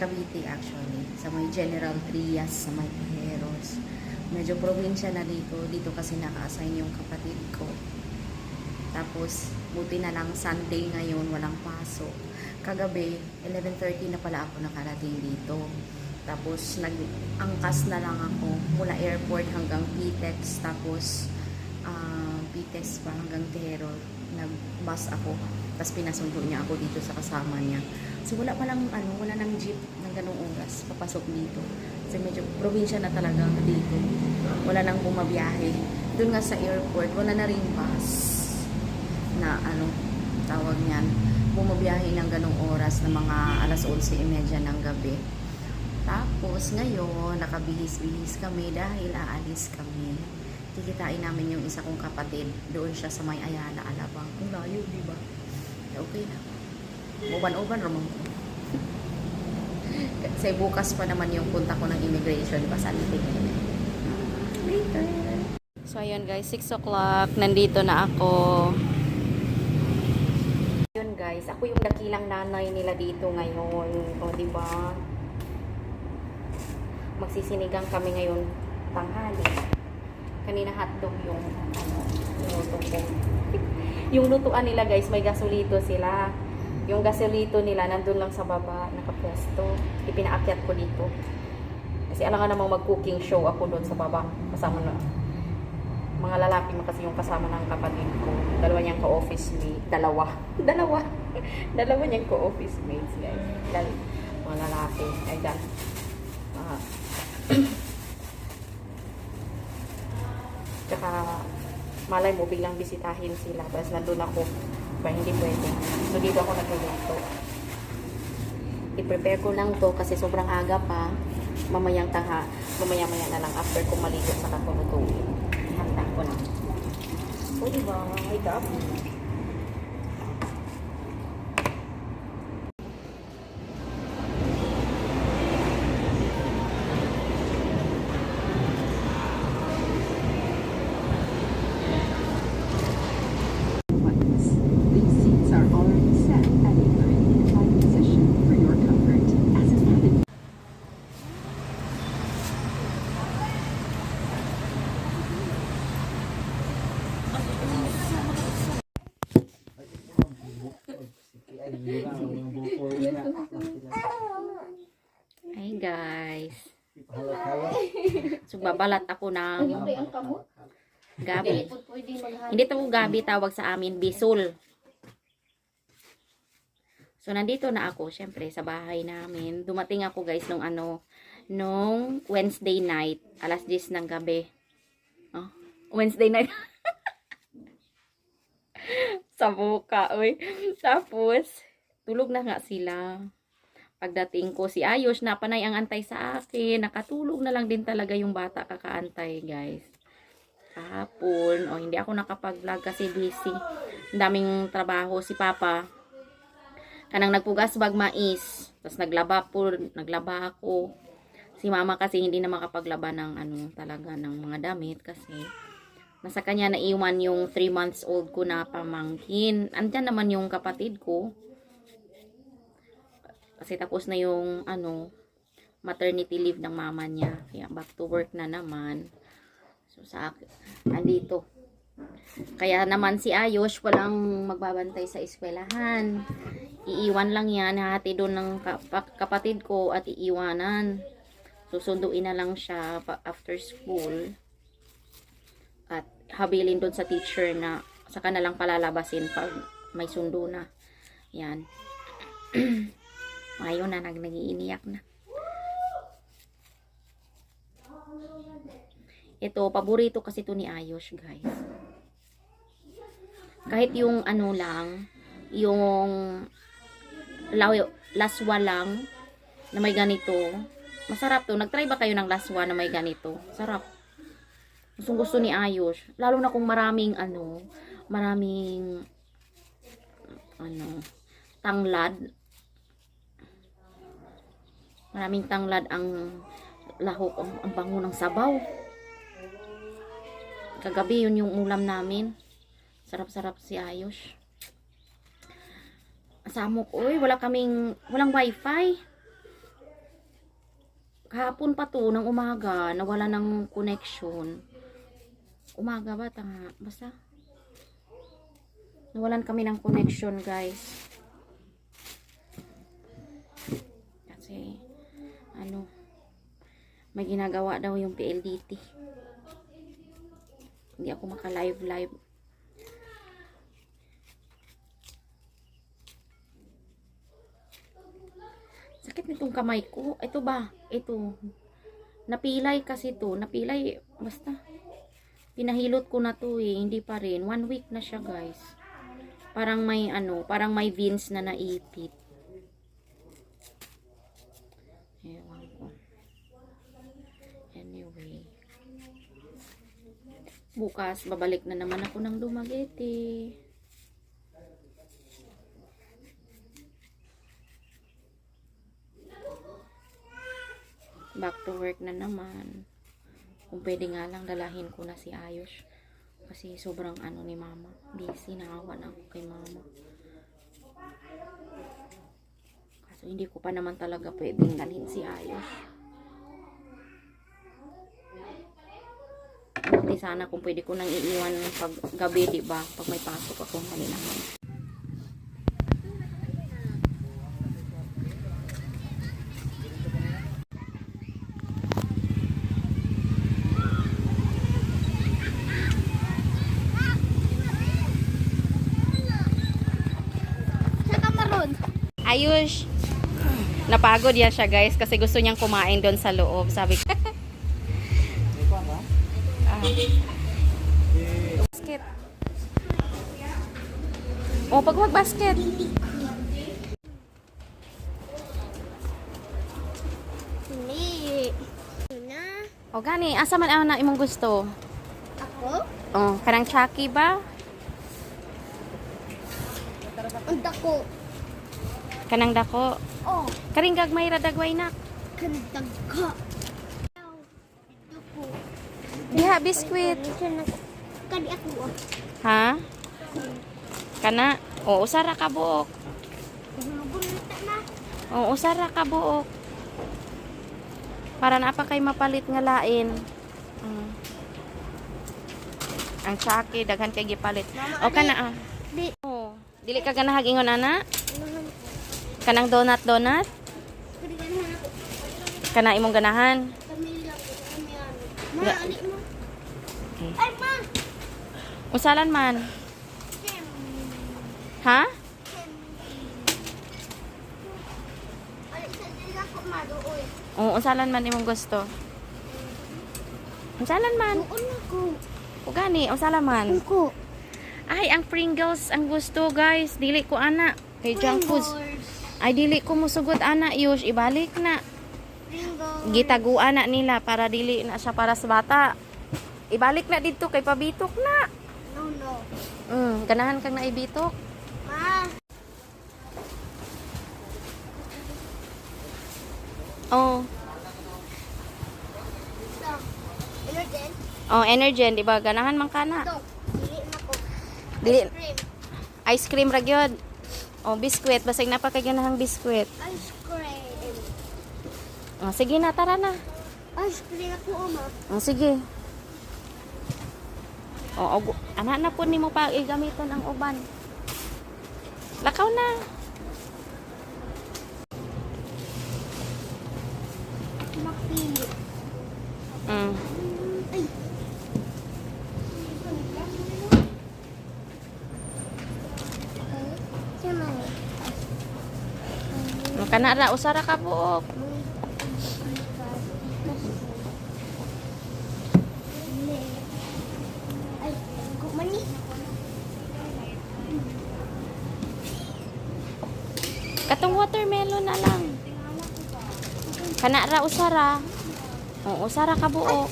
Cavite actually, sa may General Trias, sa may Pajeros. Medyo probinsya na dito, dito kasi naka-assign yung kapatid ko. Tapos, buti na lang Sunday ngayon, walang pasok. Kagabi, 11.30 na pala ako nakarating dito. Tapos, nag-angkas na lang ako mula airport hanggang PTEX. Tapos, ah, PTEX pa hanggang Tero. Nag-bus ako. Tapos, pinasundo niya ako dito sa kasama niya. So, wala pa lang, ano, wala nang jeep ng ganong oras papasok dito. Kasi medyo probinsya na talaga dito. Wala nang bumabiyahe. Doon nga sa airport, wala na rin bus na ano, tawag niyan, bumabiyahe ng ganong oras na mga alas 11.30 ng gabi. Tapos ngayon, nakabihis-bihis kami dahil aalis kami. Kikitain namin yung isa kong kapatid. Doon siya sa may Ayala, Alabang. Ang layo, di ba? Okay na. Uban-uban ramon. Kasi bukas pa naman yung punta ko ng immigration pa sa Litig. Later. So ayun guys, 6 o'clock. Nandito na ako. Yun guys, ako yung dakilang nanay nila dito ngayon. O, di ba? Magsisinigang kami ngayon tanghali. Kanina hotdog yung ano, luto ko. Yung lutuan nila guys, may gasolito sila. Yung gasolito nila nandun lang sa baba, nakapwesto. Ipinaakyat ko dito. Kasi alam nga namang mag-cooking show ako doon sa baba. Kasama na mga lalaki mo kasi yung kasama ng kapatid ko. Dalawa niyang ka-office mate. Dalawa. Dalawa. Dalawa niyang ka-office mates, guys. Dal mga lalaki. Ay, malay mo, biglang bisitahin sila. Tapos nandun ako. Pa hindi pwede. So, dito ako nagluluto. I-prepare ko lang to kasi sobrang aga pa. Mamayang tanga. Mamaya-maya na lang after ko maligo sa kakulutuin. Handa ko na. O, diba? Wake up. So babalat ako ng gabi. Hindi to gabi tawag sa amin, bisul. So nandito na ako, syempre sa bahay namin. Dumating ako guys nung ano, nung Wednesday night, alas 10 ng gabi. Oh, Wednesday night. sa buka, uy. Tapos, tulog na nga sila. Pagdating ko, si Ayos, napanay ang antay sa akin. Nakatulog na lang din talaga yung bata kakaantay, guys. Kahapon, o hindi ako nakapag-vlog kasi busy. Daming trabaho. Si Papa, kanang nagpugas bag mais. Tapos naglaba po, naglaba ako. Si Mama kasi hindi na makapaglaba ng ano talaga ng mga damit kasi nasa kanya na iwan yung 3 months old ko na pamangkin. Andyan naman yung kapatid ko. Kasi tapos na yung ano maternity leave ng mama niya. Kaya back to work na naman. So sa andito. Kaya naman si Ayos walang magbabantay sa eskwelahan. Iiwan lang yan, hati doon ng kap- kapatid ko at iiwanan. Susunduin na lang siya after school. At habilin doon sa teacher na saka na lang palalabasin pag may sundo na. Yan. Ngayon na, nag nagiiniyak na. Ito, paborito kasi to ni Ayos, guys. Kahit yung ano lang, yung laswa lang na may ganito, masarap to. Nagtry ba kayo ng laswa na may ganito? Sarap. Gustong gusto ni Ayos. Lalo na kung maraming ano, maraming ano, tanglad. Maraming tanglad ang lahok, ang, ang bango ng sabaw. Kagabi yun yung ulam namin. Sarap-sarap si Ayos. Samok, uy, wala kaming, walang wifi. Kahapon pa to, ng umaga, nawala ng connection. Umaga ba? Tanga, basta. Nawalan kami ng connection, guys. Kasi, ano, may ginagawa daw yung PLDT. Hindi ako maka-live-live. Sakit nitong kamay ko. Ito ba? Ito. Napilay kasi to. Napilay. Basta. Pinahilot ko na to eh. Hindi pa rin. One week na siya guys. Parang may ano. Parang may veins na naipit. Bukas, babalik na naman ako ng Dumaguete. Back to work na naman. Kung pwede nga lang, dalahin ko na si Ayos. Kasi sobrang ano ni mama. Busy, naawa na ako kay mama. Kaso hindi ko pa naman talaga pwedeng dalhin si Ayos. Buti sana kung pwede ko nang iiwan pag gabi, di ba? Pag may pasok ako, maroon. Ayush! Napagod yan siya guys kasi gusto niyang kumain doon sa loob. Sabi ko. Basket. Oh, pag mag-basket. O gani, asa man ang na imong gusto? Ako? Oh, kanang Chucky ba? Ang dako. Kanang dako. Oh. Karing gagmay ra dagway nak. Kandag ka. Dako. Biskwit. Kadi ako. Ha? Kana? O usara ka buok. O usara ka buok. Para na pa kay mapalit nga lain. Mm. Ang Chucky daghan kay gipalit. O kana ah. Di. Oh, dili ka ganahag ingon ana? Kanang donut donut? Kana imong ganahan? Ma. Okay. Ay, ma. Usalan man. Ha? Kem. Ali, sa dili ako ma. Doon. O usalan man imong gusto. Usalan man. Doon ako. O gani, usalan man. Ako. Ay, ang Pringles ang gusto, guys. Dili ko ana. Kay junk foods. Ay, dili ko musugod ana, Yush. Ibalik na. Pringles. Gitaguan na nila para dili na siya para sa bata. Ibalik na dito kay pabitok na. No, no. Mm, ganahan kang naibitok. Ma. Oh. Ano din? Oh, Energen, di ba? Ganahan man kana. Ito. Dili na ko. Dili Cream. ice cream ra gyud. Oh, biskwit, basig na pa kay ganahang biskwit. Ice cream. Oh, sige na, tara na. Ice cream ako, Oma. Oh, sige. Oh, og, anak na po nimo pa igamiton ang uban. Lakaw na. Makili. Mm. Kana ra usara ka buok. Ay, kumani. Katong watermelon na lang. Kana ra usara. Oh, usara ka buok.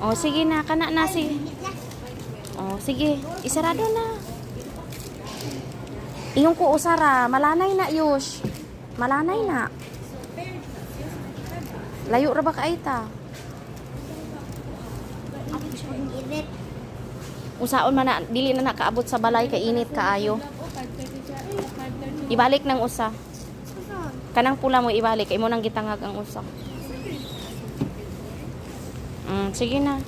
Oh, sige na, kana na si. Oh, sige, isarado na. Ingon ko usara, malanay na yush. Malanay na. Layo ra ba ka init. Usaon man na dili na nakaabot sa balay kay init kaayo. Ibalik ng usa. Kanang pula mo ibalik. Imo nang gitangag ang usa. Mm, sige na.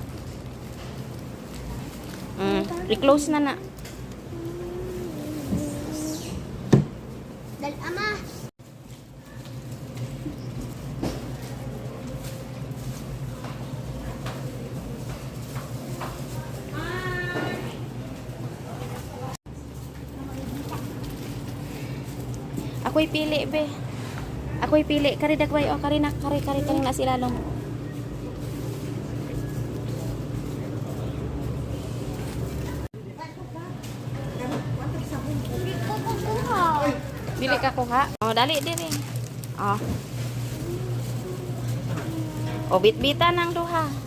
Mm, reclose na na. Dal ama. Ako'y pili, be. Ako'y pili. Kari dagway. O, kari na. Kari, kari, kari na sila long. Dili ka kuha. O, dali, dili. O. O, bit-bita ng duha.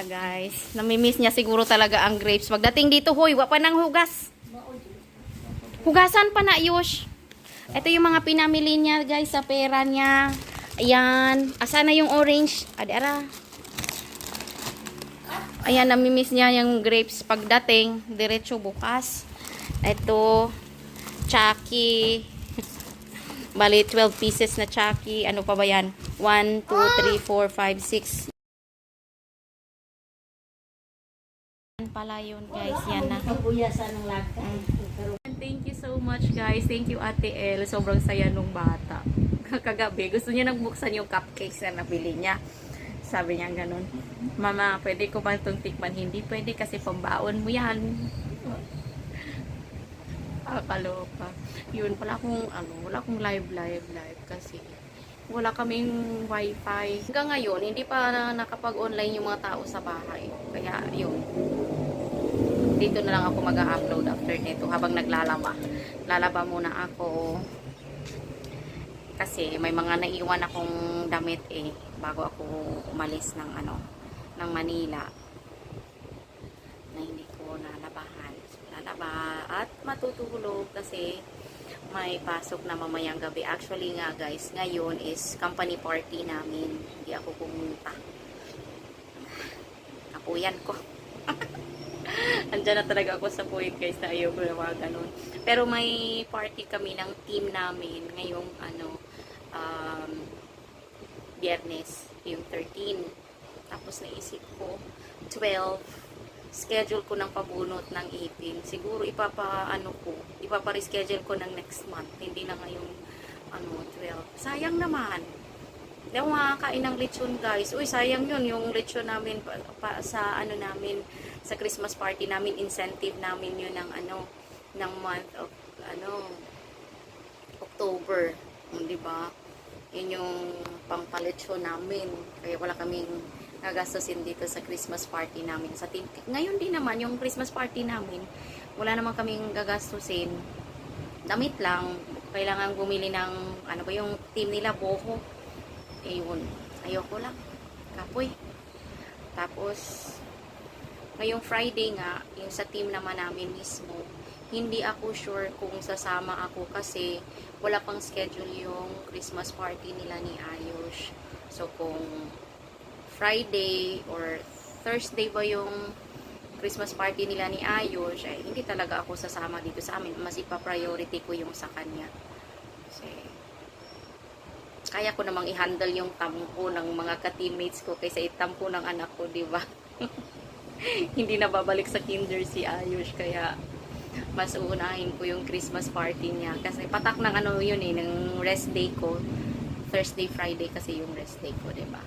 Na guys. Namimiss niya siguro talaga ang grapes. Pagdating dito, hoy, wa pa nang hugas. Hugasan pa na, Yush. Ito yung mga pinamili niya guys sa pera niya. Ayan. Asa na yung orange? Adara. Ayan, namimiss niya yung grapes. Pagdating, diretso bukas. Ito, Chucky. Bali, 12 pieces na Chucky. Ano pa ba yan? 1, 2, 3, 4, 5, 6. Pala yun, guys. Yan na. Mm. Thank you so much, guys. Thank you, Ate El. Sobrang saya nung bata. Kagabi, gusto niya nang buksan yung cupcakes na nabili niya. Sabi niya ganun, Mama, pwede ko ba itong tikman? Hindi pwede kasi pambaon mo yan. Akaloka. Yun, wala akong, ano, wala akong live, live, live kasi wala kaming wifi. Hanggang ngayon, hindi pa na nakapag-online yung mga tao sa bahay. Kaya, yun. Dito na lang ako mag-upload after nito habang naglalaba. Lalaba muna ako. Kasi may mga naiwan akong damit eh bago ako umalis ng ano ng Manila na hindi ko nalabahan. Lalaba at matutulog kasi may pasok na mamayang gabi. Actually nga guys, ngayon is company party namin. Hindi ako pumunta. Kapuyan ko. Andiyan na talaga ako sa point guys na ayaw ko na mga ganun. Pero may party kami ng team namin ngayong ano, um, biyernes, yung 13. Tapos naisip ko, 12, schedule ko ng pabunot ng 18. Siguro ipapa, ano ko, ipapa-reschedule ko ng next month. Hindi na ngayong, ano, 12. Sayang naman. Hindi ako makakain ng lechon, guys. Uy, sayang yun. Yung lechon namin pa, pa- sa, ano namin, sa Christmas party namin, incentive namin yun ng, ano, ng month of, ano, October. Di ba? Yun yung pampaletsyon namin. Kaya wala kaming gagastusin dito sa Christmas party namin. Sa team. Ngayon din naman, yung Christmas party namin, wala naman kaming gagastusin. Damit lang. Kailangan bumili ng, ano ba yung team nila, boho. Eh yun. Ayoko lang. Kapoy. Tapos, ngayong Friday nga, yung sa team naman namin mismo, hindi ako sure kung sasama ako kasi wala pang schedule yung Christmas party nila ni Ayush. So, kung Friday or Thursday ba yung Christmas party nila ni Ayush, ay hindi talaga ako sasama dito sa amin. Mas ipa-priority ko yung sa kanya. Kasi, kaya ko namang i-handle yung tampo ng mga ka-teammates ko kaysa itampo ng anak ko, di ba? hindi na babalik sa kinder si Ayush, kaya mas uunahin ko yung Christmas party niya. Kasi patak ng ano yun eh, ng rest day ko. Thursday, Friday kasi yung rest day ko, 'di ba?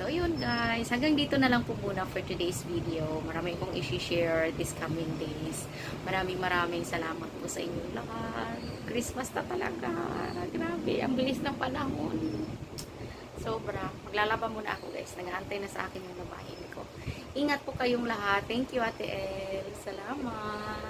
So, yun guys. Hanggang dito na lang po muna for today's video. Marami kong i-share this coming days. Maraming maraming salamat po sa inyong lahat. Christmas na talaga. Grabe, ang bilis ng panahon. Sobra. Maglalaba muna ako guys. Nag-aantay na sa akin yung labahin. Ingat po kayong lahat. Thank you Ate El. Salamat.